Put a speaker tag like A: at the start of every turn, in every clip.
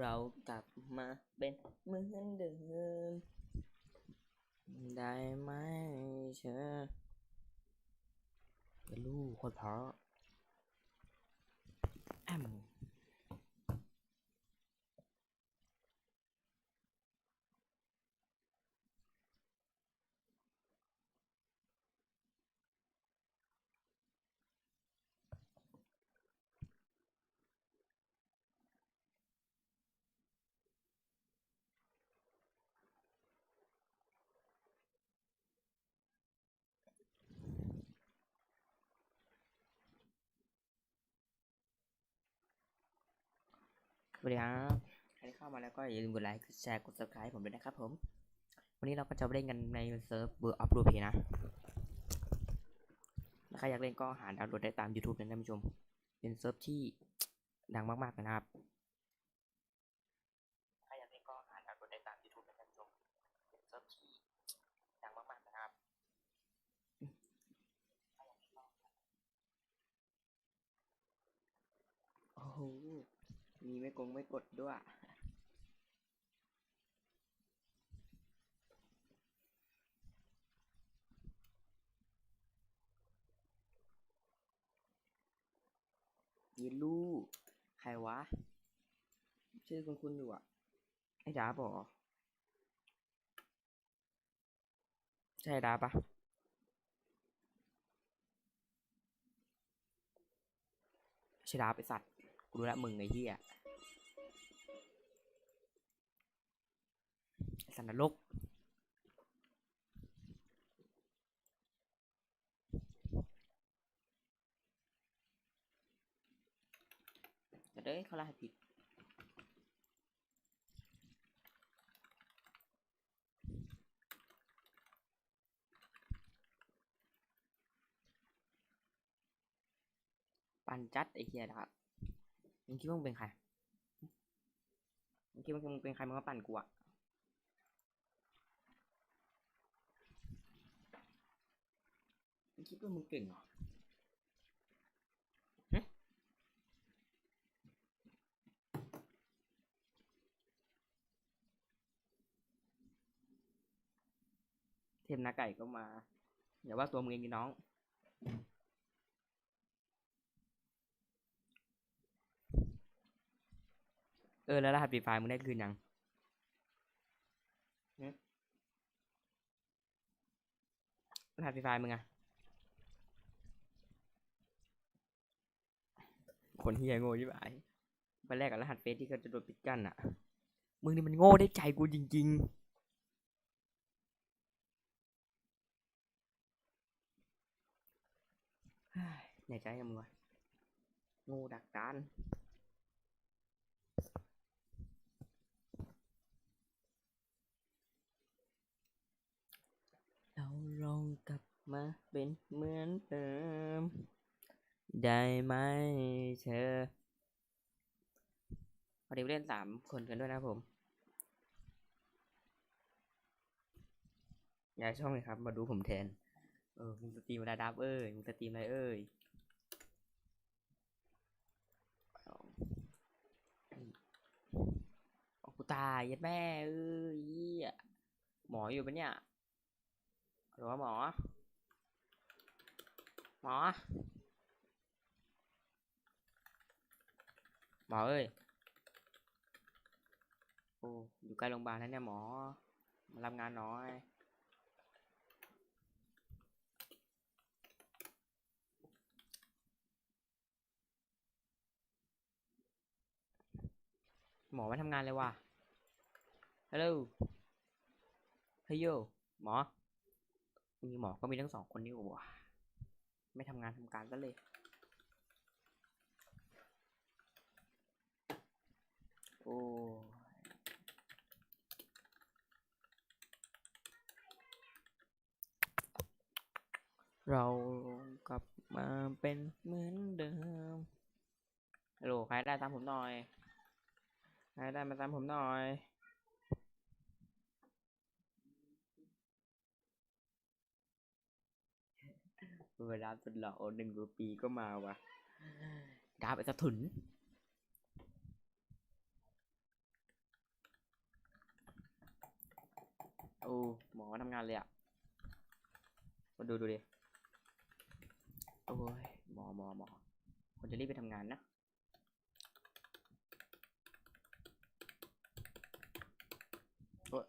A: เรากลับมาเป็นเหมือนเดิม ได้ไหมเชอเป็นลูกคนเพราะแอม วัสดีครับใครที่เข้ามาแล้วก็อย่าลืมกดไลค์กดแชร์กด subscribe ผมด้วยนะครับผม วันนี้เราก็จะไปเล่นกันในเซิร์ฟเบอร์อัพโรเพนะถ้าใครอยากเล่นก็หาดาวน์โหลดได้ตาม YouTube นะท่านผู้ชม เป็นเซิร์ฟที่ดังมากๆเลยนะครับใครอยากเล่นก็หาดาวน์โหลดได้ตาม YouTube นะท่านผู้ชม เป็นเซิร์ฟที่ดังมากๆนะครับโอ้โห มีไม่กงไม่กดด้วยยีลูใครวะ ชื่อคุณคุณอยู่อะ ไอ้ดาบเหรอใช่ดาบปะใช่ดาบไอสัตว์ กูรู้แล้วมึงไอ้เหี้ยไอ้ สันนรกจะได้เขาลาผิดปันจัดไอ้เหี้ยนะครับมึงคิดว่ามึงเป็นใครมึงคิดว่ามึงเป็นใครมึงมาปั่นกูอะ มึงคิดว่ามึงเก่งเหรอหึเทมนาไก่ก็มาอย่าว่าตัวมึงเองดิน้องเออแล้วรหัสปีไฟล์มึงได้คืนยังหึรหัสปีไฟล์มึงอะ คนเฮียโง่ยิ่งไปไปแรกกับรหัสเฟซที่เขาจะโดนปิดกั้นอะ มึงนี่มันโง่ได้ใจกูจริงๆเฮ้ยเหนื่อยใจกับมึงวะโง่ดักดานเราลองกลับมาเป็นเหมือนเดิม ได้ไหมเธอพอดีเล่นสามคนกันด้วยนะผมย้ายช่องเลยครับ มาดูผมแทน เออมึงสตรีมอะไรดับเอ้ยมึงสตรีมอะไรเอ้ยโอ้กูตายยัดแม่เอ้ยเหี้ยหมออยู่ปะเนี่ยหรือว่าหมอ หมอ หมอเอ้ย โอ้อยู่ใกล้โรงพยาบาลแล้วเนี่ยหมอ มารับงานน่อยหมอไม่ทำงานเลยว่ะ ฮัลโหลเฮ้ยโย หมอ มีหมอก็มีทั้งสองคนนี่หว่า ไม่ทำงานทำการซะเลย โอ้เรากลับมาเป็นเหมือนเดิมฮัลโหลใครได้ตามผมหน่อย ใครได้มาตามผมหน่อย เวลาสุดหล่อหนึ่งรูปีก็มาวะดาบไอ้สะถุน โอ้หมอทำงานเลยอะมาดูดูดิโอ้ยหมอหมอหมอคนจะรีบไปทำงานนะโอ๊ย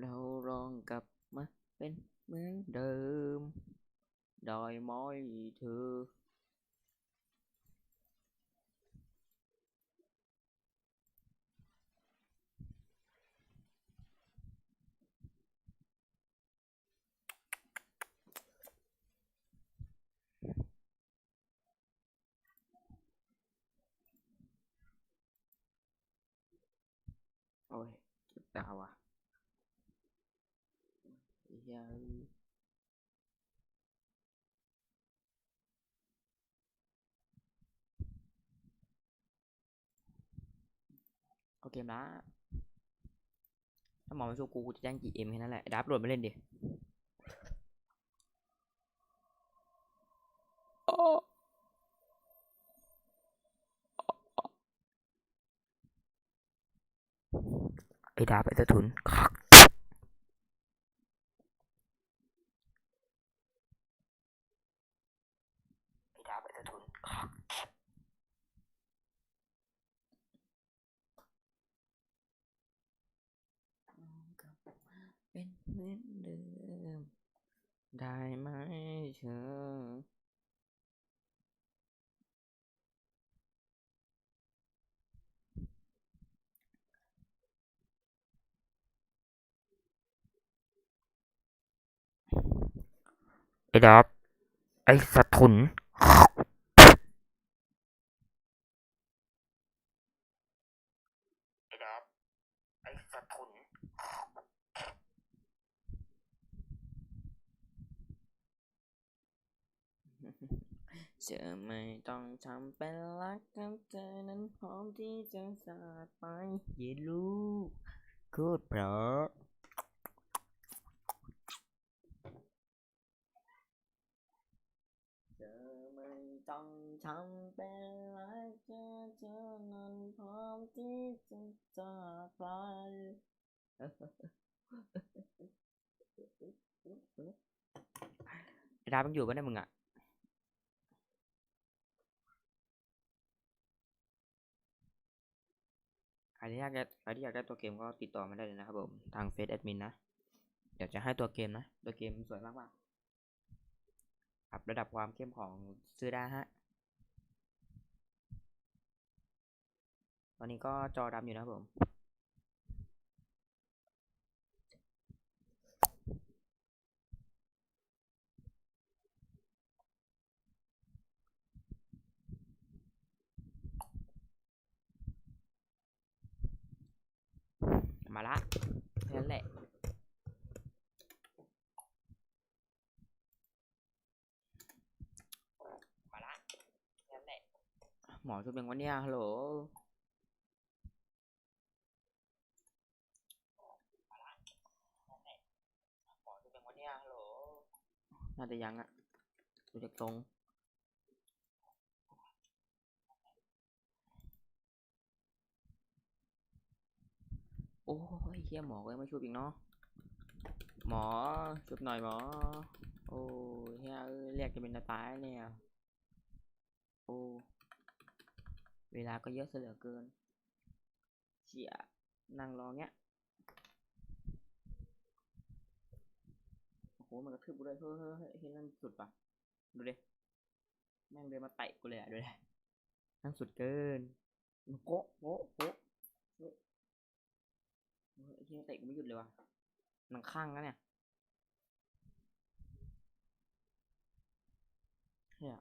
A: เราลองกลับมาเป็นเหมือนเดิมได้ไหมเธอ โอ้ย เจ็บตาว่ะเฮ้ยเอาเกมละถ้าหมอไม่สู้กูกูจะแจ้ง GM แค่นั้นแหละดับโหลดมาเล่นดิโไอ้ดับไอ้ตะทุน ไอ้ดับไอ้ตะทุน เป็นเหมือนเดิม ได้ไหมเธอ ไอ้ดับไอ้สะทุนไอ้ดับไอ้สะทุนเธอไม่ต้องทำเป็นรักกับเธอนั้นพร้อมที่จะสาดไปเย็นลูกโคตรเพราะเธอไม่ต้อง ทำเป็นรักกับเธอนั้นพร้อมที่จะจากไปดาบมึงอยู่ปะเนี่ยมึงอะใครที่อยากได้ใครที่อยากได้ตัวเกมก็ติดต่อมาได้เลยนะครับผม ทางเฟซแอดมินนะ เดี๋ยวจะให้ตัวเกมนะ ตัวเกมสวยมากมากๆปรับระดับความเข้มของซื้อได้ฮะ อนนี้ก็จอดำอยู่นะผม มาละแค่นั้นแหละมาละแค่นั้นแหละหมอชุบยังวันเนี้ยฮัลโหล มาละแค่นั้นแหละหมอชุบยังวันเนี้ยฮัลโหล น่าจะยังอะดูจากตรงโอ้ยเฮียหมอก็ยังไม่ชุบอีกเนาะหมอชุบหน่อยหมอ โอ้เฮียเรียกจะเป็นจะตายเนี่ยโอ้เวลาก็เยอะเสือเกินเชี่ยนั่งรอเงี้ย อ้โหมันกระทืบกูเลยเฮ้ยเฮ้ยเฮ้ยนั่นสุดปะดูดิแม่งเดินมาเตะกูเลยอะดูดินั่งสุดเกินโกะโกะโกะเฮ้ยเหี้ยเตะกูไม่หยุดเลยว่ะหนังข้างนะเนี่ยเฮีย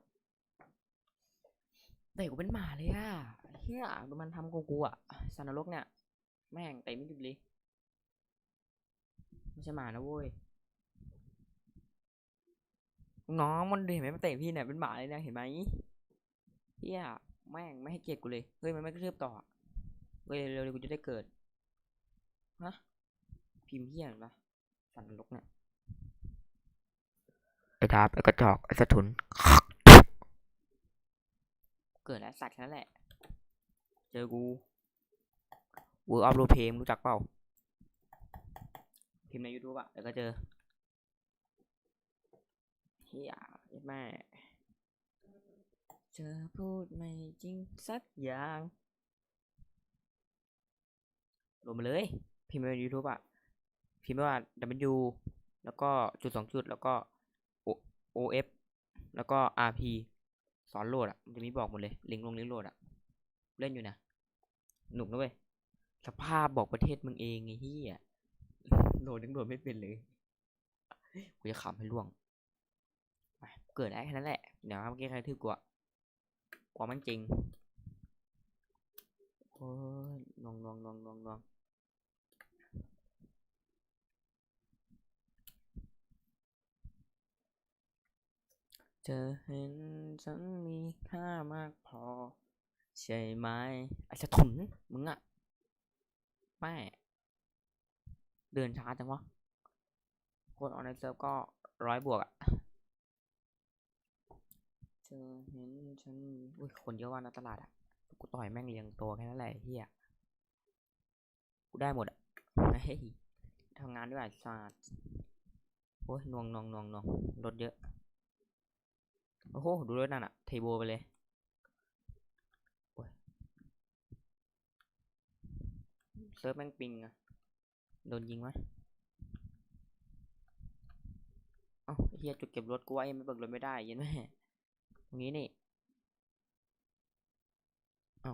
A: เตะกูเป็นหมาเลยอะเฮียดูมันทำกูกูอะสันนรกเนี่ย แม่งเตะไม่หยุดเลย ไม่ใช่หมานะเว้ย น้องมันเห็นไหมมันเตะพี่เนี่ยเป็นหมาเลยเนี่ยเห็นไหมเฮียแม่งไม่ให้เกียรติกูเลยเฮ้ยมันไม่กระทืบต่ออะเฮ้ยเร็วๆกูจะได้เกิดฮะพิมพ์เฮียเห็นปะสันนรกเนี่ยไอ้ดาบไอ้กระจอกไอ้สะทุนเกิดแล้วสัตว์แค่นั้นแหละ เจอกู World of Role Play มึงรู้จักเปล่าพิมพ์ใน YouTube อะเดี๋ยวก็เจอเฮียแม่เจอพูดไม่จริงสักอย่างลงมาเลย พิมพ์ใน YouTube อะพิมพ์ว่า W แล้วก็จุดสองจุดแล้วก็ O F แล้วก็ RP สอนโหลดอะมันจะมีบอกหมดเลย ลิงก์ลงลิงก์โหลดอะเล่นอยู่นะ หนุกนะเว้ย สภาพบอกประเทศมึงเองไอ้เหี้ยโหลดยังโหลดไม่เป็นเลย กูจะขำให้ล่วง เกิดอะไรแค่นั้นแหละ เดี๋ยวเมื่อกี้ใครทืบกูอะกว่ามันจริงโอ้ยนองนองนองนองนองเธอเห็นฉันมีค่ามากพอ ใช่ไหมไอ้สะทุนมึงอะแม่เดินช้าจังวะคนออนไลน์เซิร์ฟก็ร้อยบวกอะ อเห็นฉันอุ้ยคนเยอะว่ะในะตลาดอะกูต่อยแม่งเรียงตัวแค่นั้นแหละเฮียกูได้หมดอะเฮ้ยทำงานด้วยไอ้สัตว์โอ้ยนวงนวงนวงนวงรถเยอะ โอ้โห ดูรถนั่นอะเทโบไปเลยเซิร์ฟแม่งปิงอะโดนยิงไหมเอ้าไอ้เฮียจุดเก็บรถกูไว้ไม่เบิกรถไม่ได้เย็นไหมตร งนี้นี่เอ้า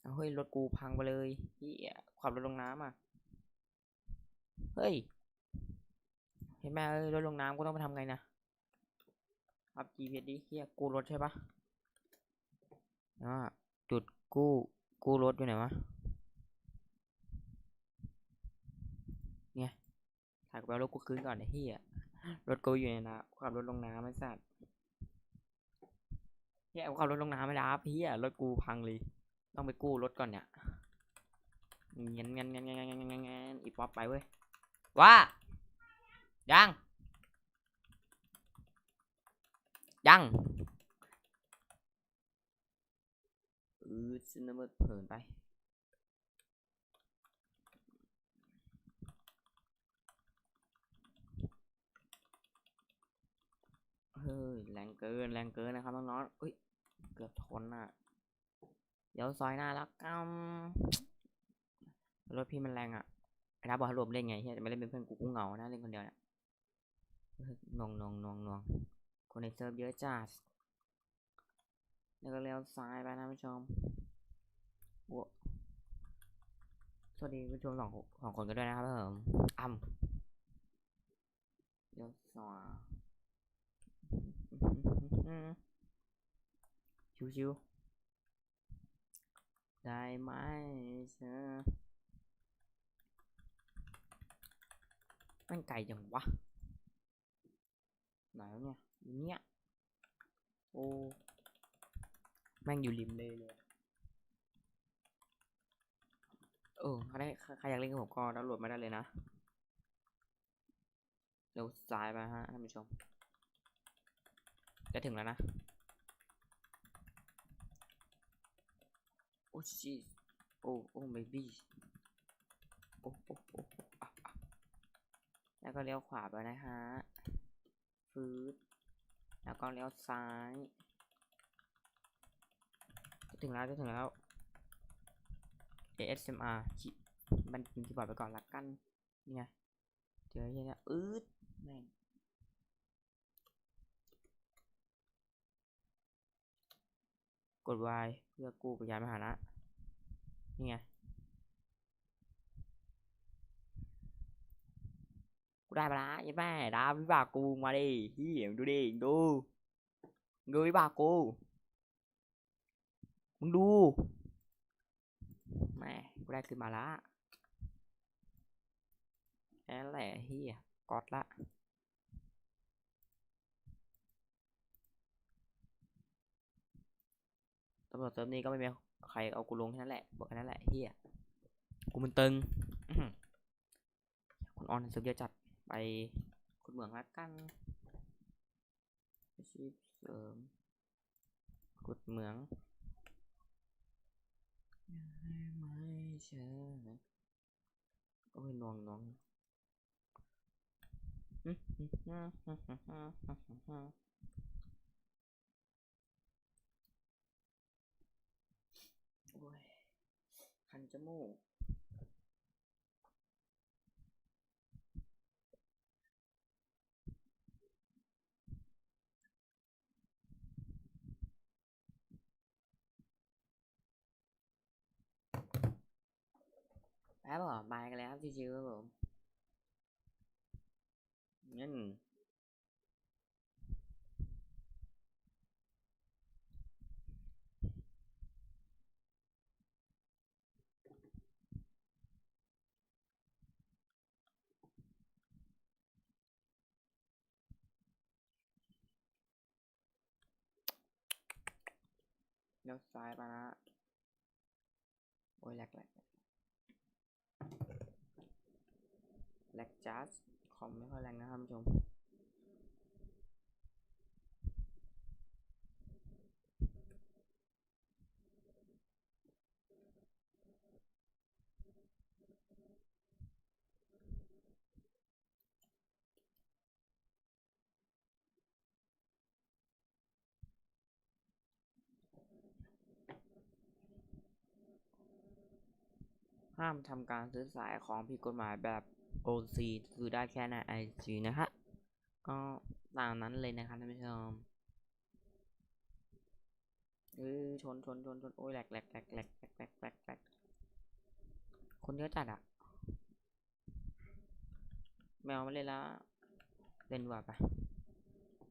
A: เอาเฮ้ยรถกูพังไปเลยเฮียขับรถลงน้ำอะ เฮ้ย เห็นไหมเอ้ยรถลงน้ำกูต้องไปทำไงนะอัพ GPS ดิเฮียกู้รถใช่ปะอ่าจุดกู้กู้รถอยู่ไหนวะเนี่ยถ่ายกูไปเอารถกูคืนก่อนไอ้เฮีย รถกูอยู่ในน้ำขับรถลงน้ำไอ้สัตว์เฮียกูขับรถลงน้ำไม่ได้ครับเฮียรถกูพังเลย ต้องไปกู้รถก่อนเนี่ยเงี้ยเงี้ยเงี้ยเงี้ยเงี้ยเงี้ยเงี้ยอีป๊อปไปเว้ยว่ายังยังเออซินเนอร์เผินไป ฮ้ยแรงเกินแรงเกินนะครับน้องๆเอ้ยเกือบชนอะ เดี๋ยวซอยหน้าแล้วกันรถพี่มันแรงอะไอ้ทับอกรวมเล่นไงเฮียจะไม่เล่นเป็นเพื่อนกูกูเหงานะเล่นคนเดียวเนี่ยนองนองนองนองคนในเซิร์ฟเยอะจัดแล้วก็เลี้ยวซ้ายไปนะผู้ชมโว้สวัสดีผู้ชมสองสองคนกันด้วยนะครับผมอ้ำเลี้ยวซ้าย ชิวๆได้ไหมเธอมันไกลจังวะ ไหนวะเนี่ยอยู่เนี่ยโอ้แม่งอยู่ริมเลยเลยเออใครใครอยากเล่นกับผมก็ดาวน์โหลดมาได้เลยนะ เร็วซ้ายไปฮะท่านผู้ชม จะถึงแล้วนะ โอ้ชีโอ้โอ้เบบี้โอ้โอ้โอ้โอ้อะอะแล้วก็เลี้ยวขวาไปนะฮะฟืดแล้วก็เลี้ยวซ้าย จะถึงแล้วจะถึงแล้ว ASMR ชิมันกินคีย์บอร์ดไปก่อนละกันนี่ไงเจอยังไงอืดแม่ง ด Y เพื่อกู้ปัญญามหานะ นี่ไง กูได้มาละยัยแม่ดาวิบากกูมาดิฮียมึงดูดิมึงดูมึงดูวิบากกู มึงดู แม่กูได้ขึ้นมาละแค่นั้นแหละเฮียกอดละ ตำรวจเซิร์ฟนี้ก็ไม่มีใครเอากูลงแค่นั้นแหละบอกแค่นั้นแหละเฮียกูมันตึงอื้อหือคนออนเซิร์ฟเยอะจัดไปคุณเหมืองละกันอาชีพเสริมขุดเหมืองไม่เชื่อโอ้ยหนวงหนวงโอ้ย คันจมูกแป๊บเหรอบายกันแล้วครับชิวๆครับผมงั้น ลี้ยวซ้ายไปนะโอ้ยแหลกแหลกแหลกจัสคอมไม่ค่อยแรงนะท่านผู้ชม ห้ามทำการซื้อสายของผิดกฎหมายแบบ OC คือได้แค่ใน IG นะคะก็ตามนั้นเลยนะครับท่านผู้ชมเออชนชนชนชนโอ้ยแหลกแหลกแหลกแหลกแหลกแหลกแหลกแหลกคนเยอะจัดอะแมวมาเลยละเล่นว่าปะ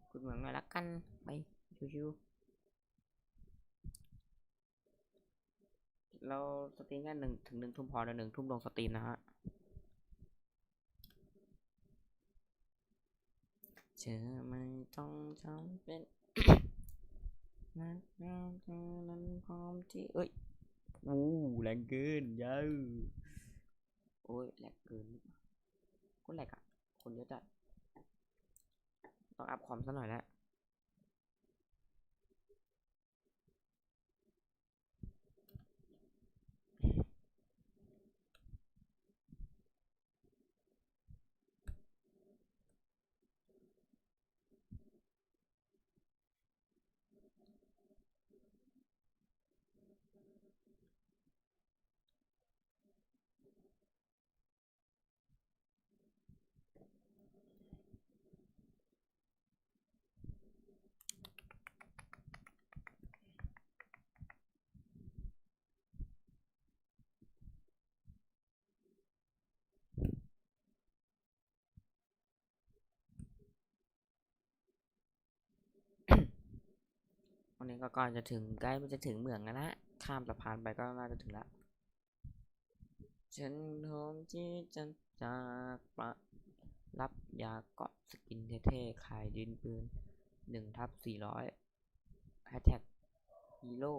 A: คุณเหมือน่อยละกันไปชิวๆ เราสตรีมแค่หนึ่งถึงหนึ่งทุ่มพอแล้วหนึ่งทุ่มลงสตรีมนะฮะเธอไม่ต้องจำเป็นนักงานเธอนั้นพร้อมที่เอ้ยอู้แรงเกินเยอะโอ้ยแรงเกินก็แรงอะคนเยอะจัดต้องอัพความซะหน่อยแล้ว นี้ก็ก่อนจะถึงใกล้มันจะถึงเหมืองแล้วนะข้ามสะพานไปก็น่าจะถึงละฉันพร้อมที่จะจากปะรับยาเกาะสกินเท่ๆขายดินปืนหนึ่งทับสี่ร้อยแฮชแท็กฮีโร่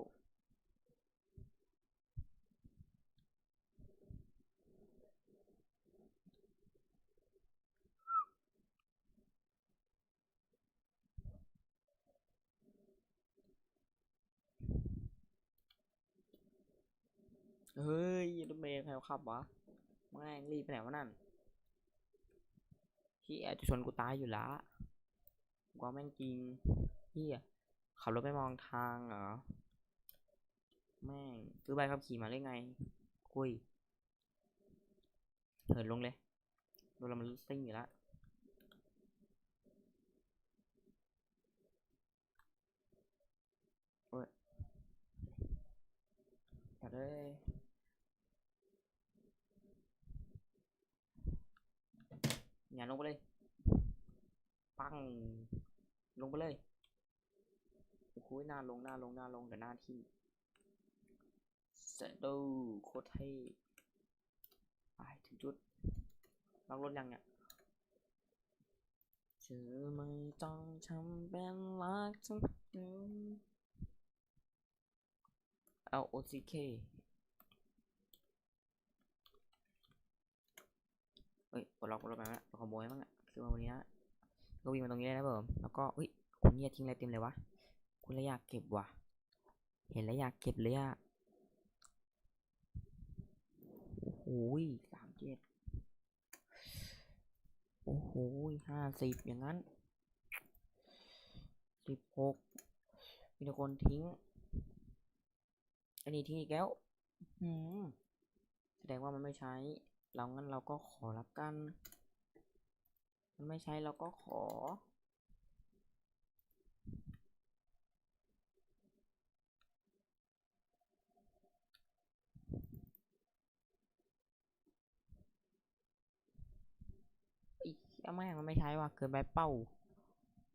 A: เฮ้ยรถเมล์ใครขับวะแม่งรีบไปไหนวะนั่นที่อาจจะชนกูตายอยู่ละกว่าแม่งจริงเฮียขับรถไม่มองทางเหรอแม่งซื้อใบขับขี่มาได้ไงคุยเหินลงเลยโดนเรามันซิ่งอยู่ล้วโอ้ยจัดเลย อย่าลงไปเลย ปัง ลงไปเลยโอ้โหหน้าลงหน้าลงหน้าลงเดี๋ยวหน้าที่เสร็จดูโคตรเท่ไปถึงจุดลอกรถยังเนี่ยเธอไม่ต้องทำเป็นรักฉันเดิม L O C K เฮ้ยปลดล็อกรถไปแล้วขโมยมั้งอะคือมาวันนี้นะก็วิ่งมาตรงนี้เลยนะผมแล้วก็เฮ้ยคุณเนี่ยทิ้งอะไรเต็มเลยวะคุณเลยอยากเก็บว่ะ เห็นแล้วอยากเก็บเลยอะโอ้โหสามเจ็ดโอ้โหห้าสิบอย่างนั้นสิบหกมีแต่คนทิ้ง อันนี้ทิ้งอีกแล้วหืมแสดงว่ามันไม่ใช้ เรางั้นเราก็ขอละกันมันไม่ใช้เราก็ขอ อีเอาไม่มันไม่ใช้ว่ะเกินไปเป้า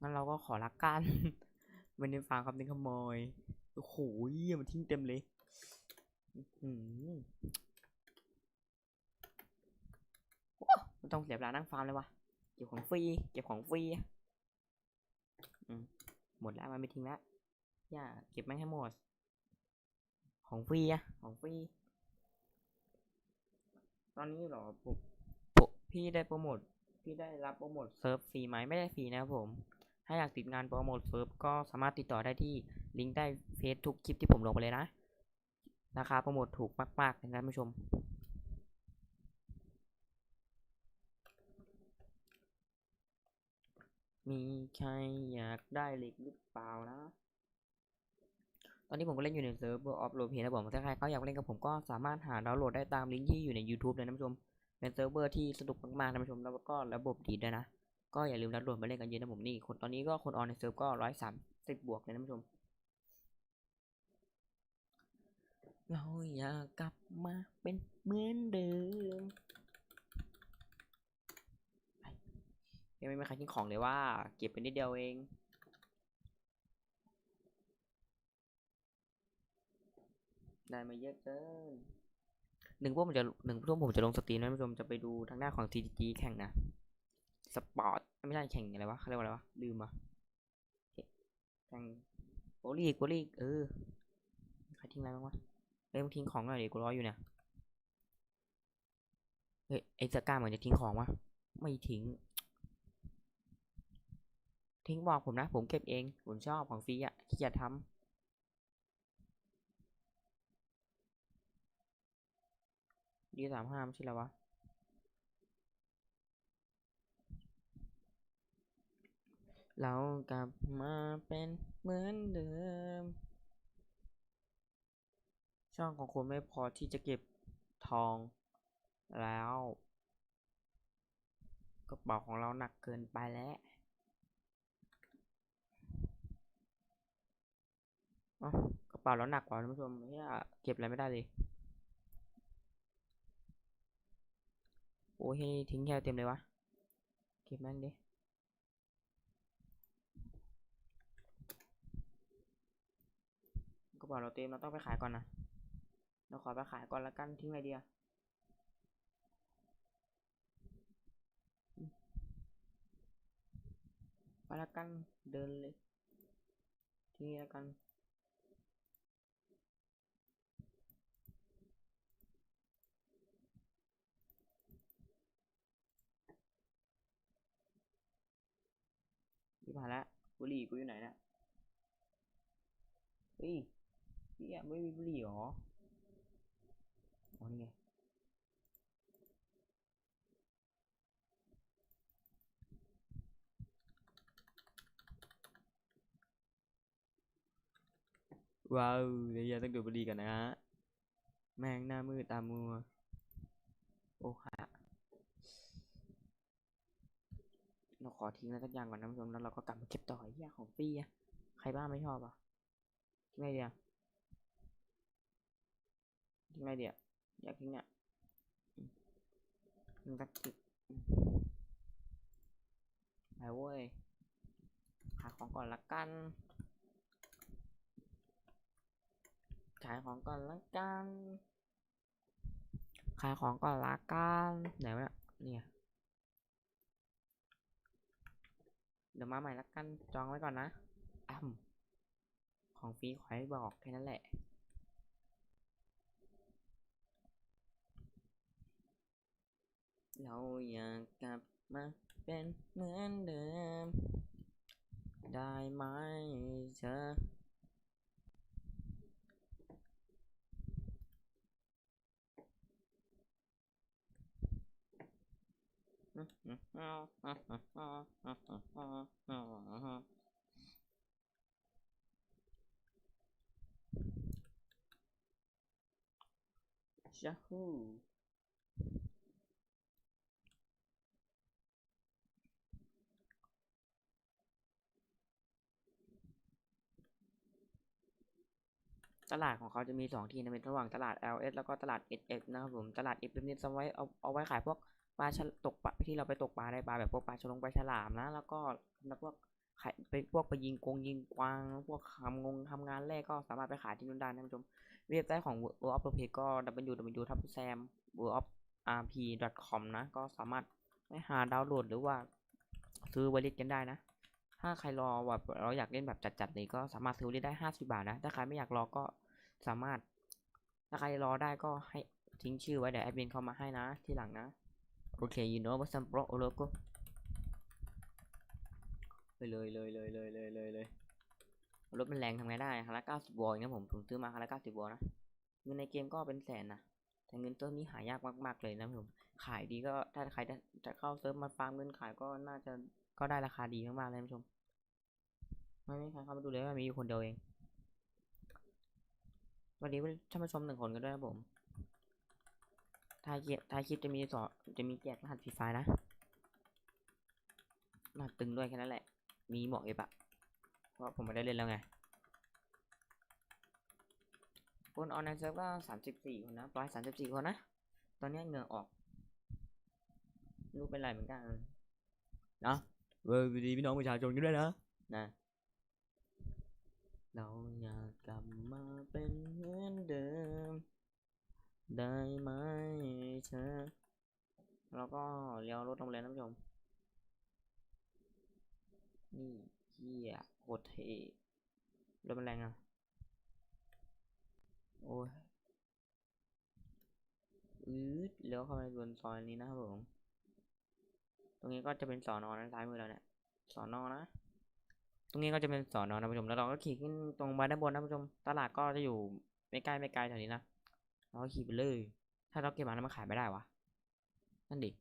A: งั้นเราก็ขอละกันไม่ได้ฟังคำนี้ขโมยโอ้โหเหี้ยมันทิ้งเต็มเลย อือหือโอ้ไม่ ต้องเสียเวลานั่งฟาร์มเลยวะเก็บของฟรีเก็บของฟรีอืมหมดแล้วมันไม่ทิ้งแล้วอย่าเก็บแม่งให้หมด ของฟรีอะของฟรีตอนนี้หรอผมพี่ได้โปรโมทพี่ได้รับโปรโมทเซิร์ฟฟรีไหมไม่ได้ฟรีนะครับผม ถ้าอยากติดงานโปรโมทเซิร์ฟก็สามารถติดต่อได้ที่ลิงก์ใต้เฟซทุกคลิปที่ผมลงไปเลยนะราคาโปรโมทถูกมากๆนะท่านผู้ชม มีใครอยากได้เหล็กหรือเปล่านะ ตอนนี้ผมก็เล่นอยู่ในเซิร์ฟเวอร์ออฟโรเพนะผมถ้าใครเขาอยากเล่นกับผมก็สามารถหาดาวน์โหลดได้ตามลิงก์ที่อยู่ใน YouTube เลยนะท่านผู้ชม เป็นเซิร์ฟเวอร์ที่สนุกมากๆท่านผู้ชม แล้วก็ระบบดีด้วยนะ ก็อย่าลืมดาวน์โหลดมาเล่นกันเยอะนะผมนี่ คนตอนนี้ก็คนออนในเซิร์ฟก็ร้อยสามสิบบวกเลยนะท่านผู้ชม เราอยากกลับมาเป็นเหมือนเดิมไป ยังไม่มีใครทิ้งของเลยว่า เก็บไปนิดเดียวเองได้มาเยอะเกินหนึ่งพวกผมจะหนึ่งพวกผมจะลงสตรีมนะท่านผู้ชมจะไปดูทางหน้าของ TGG แข่งนะ สปอร์ต ไม่ใช่แข่งอะไรวะเขาเรียกว่าอะไรวะ ลืมอะแข่งโบลีกโบลีกเออใครทิ้งอะไรบ้างวะเฮ้ยมึงทิ้งของหน่อยดิกูรออยู่เนี่ยเฮ้ยไอ้สก้าเหมือนจะทิ้งของวะไม่ทิ้ง ทิ้งบอกผมนะ ผมเก็บเอง ผมชอบของฟรีอะขี้เกียจทำดีสามห้ามใช่แล้ววะ เรากลับมาเป็นเหมือนเดิม ช่องของคุณไม่พอที่จะเก็บทองแล้วกระเป๋าของเราหนักเกินไปแล้ว อ้ากระเป๋าเราหนักกว่าท่านผู้ชมเฮียเก็บอะไรไม่ได้เลย โอ้ยทิ้งแค่เต็มเลยวะ เก็บแม่งดิกระเป๋าเราเต็มเราต้องไปขายก่อนนะ เราขอไปขายก่อนละกันทิ้งไรเดียไปละกันเดินเลย ทิ้งละกัน ที่ ผ่านแล้วบุหรี่กูอยู่ไหนนี่ยเฮ้ยพี่อะไม่มีบุหรี่หรออ๋อนี่ไงว้าวเดี๋ยวต้องดูบุหรี่กันนะฮะแมงหน้ามืดตามัว โอ้ฮะ เราขอทิ้งอะไรสักอย่างก่อนนะผู้ชมแล้วเราก็กลับมาเก็บต่อไอ้เหี้ยของฟรีอะใครบ้างไม่ชอบอะทิ้งไงเดียทิ้งไงเดียอยากทิ้งเนี่ยทิ้งสักสิบอืมไปเว้ยขายของก่อนละกันขายของก่อนละกัน ขายของก่อนละกันไหนวะเนี่ย เดี๋ยวมาใหม่ละกันจองไว้ก่อนนะอ้ำของฟรีขอให้บอกแค่นั้นแหละเราอยากกลับมาเป็นเหมือนเดิม ได้ไหมเธอ ยาฮูตลาดของเขาจะมีสองที่นะเป็นระหว่างตลาด LS แล้วก็ตลาด SF นะครับผม ตลาด SF นี่จะไว้เอาเอาไว้ขายพวก ปลาตกปลาที่เราไปตกปลาได้ปลาแบบพวกปลาฉลงปลาฉลามนะ แล้วก็แล้วพวกขายไปพวกไปยิงกงยิงกวาง พวกทำงงทำงานแรกก็สามารถไปขายที่นู่นได้นะท่านผู้ชมเว็บไซต์ของ World of Roleplay ก็ www ทับ sam world of rp.com นะ ก็สามารถไปหาดาวน์โหลดหรือว่าซื้อไว้เล่นกันได้นะ ถ้าใครรอแบบเราอยากเล่นแบบจัดๆเลยก็สามารถซื้อได้ 50 บาทนะ ถ้าใครไม่อยากรอก็สามารถ ถ้าใครรอได้ก็ให้ทิ้งชื่อไว้เดี๋ยวแอดมินเข้ามาให้นะทีหลังนะ โอเค you know what some pro logo ไปเลยเลยเลยเลยเลยเลยเลยรถมันแรงทำไงได้คันละ90วอลนะผมผมซื้อมาคันละ90วอลนะเงินในเกมก็เป็นแสนนะแต่เงินตัวนี้หายากมากๆเลยนะผมขายดีก็ถ้าใครจะจะเข้าเซิร์ฟมาฟาร์มเงินขายก็น่าจะก็ได้ราคาดีมากๆเลยท่านผู้ชมไม่มีใครเข้ามาดูเลยว่ามีอยู่คนเดียวเองวันนี้ท่านผู้ชมหนึ่งคนก็ด้วยนะผม ท้ายเกียท้ายคลิปจะมีสอนจะมีแจกรหัสฟรีไฟล์นะรหัสตึงด้วยแค่นั้นแหละ มีเหมาะเอฟอะเพราะผมไม่ได้เล่นแล้วไงคนออนไลน์เซิร์ฟก็สามสิบสี่คนนะร้อยสามสิบสี่คนนะ ตอนนี้เหงื่อออกไม่รู้เป็นไรเหมือนกันเนาะเวอร์ดีพี่น้องประชาชนกันด้วยนะนะเราอยากกลับมาเป็นเหมือนเดิม ได้ไหม เธอแล้วก็เลี้ยวรถลงเลยนะผู้ชม นี่เฮียโคตรเทรถมันแรงอะ โอ้ยอืดเลี้ยวเข้าไปบนซอยนี้นะครับผม ตรงนี้ก็จะเป็นสอนอนะซ้ายมือเราเนี่ยสอนอนะ ตรงนี้ก็จะเป็นสอนอนะผู้ชม แล้วเราก็ขี่ขึ้นตรงไปด้านบนนะผู้ชม ตลาดก็จะอยู่ไม่ใกล้ไม่ไกลแถวนี้นะเราก็ขี่ไปเลย ถ้าเราเก็บมาแล้วมันขายไม่ได้วะ นั่นดิ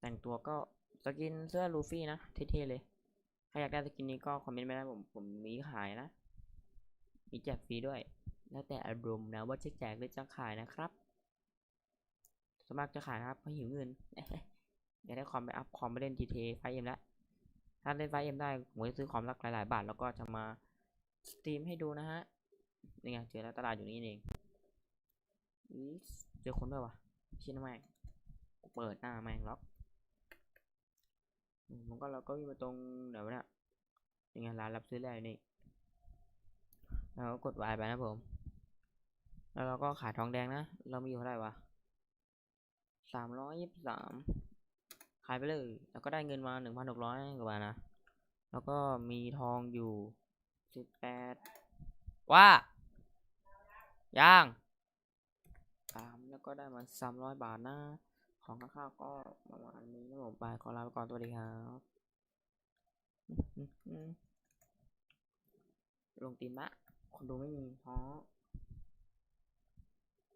A: แต่งตัวก็สกินเสื้อลูฟี่นะ เท่ๆเลย ใครอยากได้สกินนี้ก็คอมเมนต์ม่ได้ผมผมมีขายนะ มีแจกฟรีด้วย แล้วแต่อารมณ์นะว่าจะแจกหรือจะขายนะครับสวนมัครจะขายนะครับเพราะหิวเงินอยากได้คอมไปอัพคอมไปเล่น GTA ไฟเอ็มแล้วถ้าเล่นไฟเอ็มได้ผมจะซื้อคอมสักหลายๆบาทแล้วก็จะมาสตรีมให้ดูนะฮะนี่ไงเจอแล้วตลาดอยู่นี่เอง เจอคนด้วยวะชินแม่งเปิดหน้าแม่งล็อกมันก็เราก็วิ่งมาตรงเดี๋ยวนะยังไงร้านรับซื้อแร่อยู่นี่เราก็กดวายไปนะผม แล้วเราก็ขายทองแดงนะ เรามีอยู่เท่าไหร่วะสามร้อยยี่สิบสามขายไปเลย แล้วก็ได้เงินมาหนึ่งพันหกร้อยกว่าบาทนะ แล้วก็มีทองอยู่สิบแปดว่า ย่าง แล้วก็ได้มาสามร้อยบาทนะ ของข้าวๆก็ประมาณนี้นะผมไปขอลาไปก่อนสวัสดีครับลงตีนมะ คนดูไม่มีเพราะ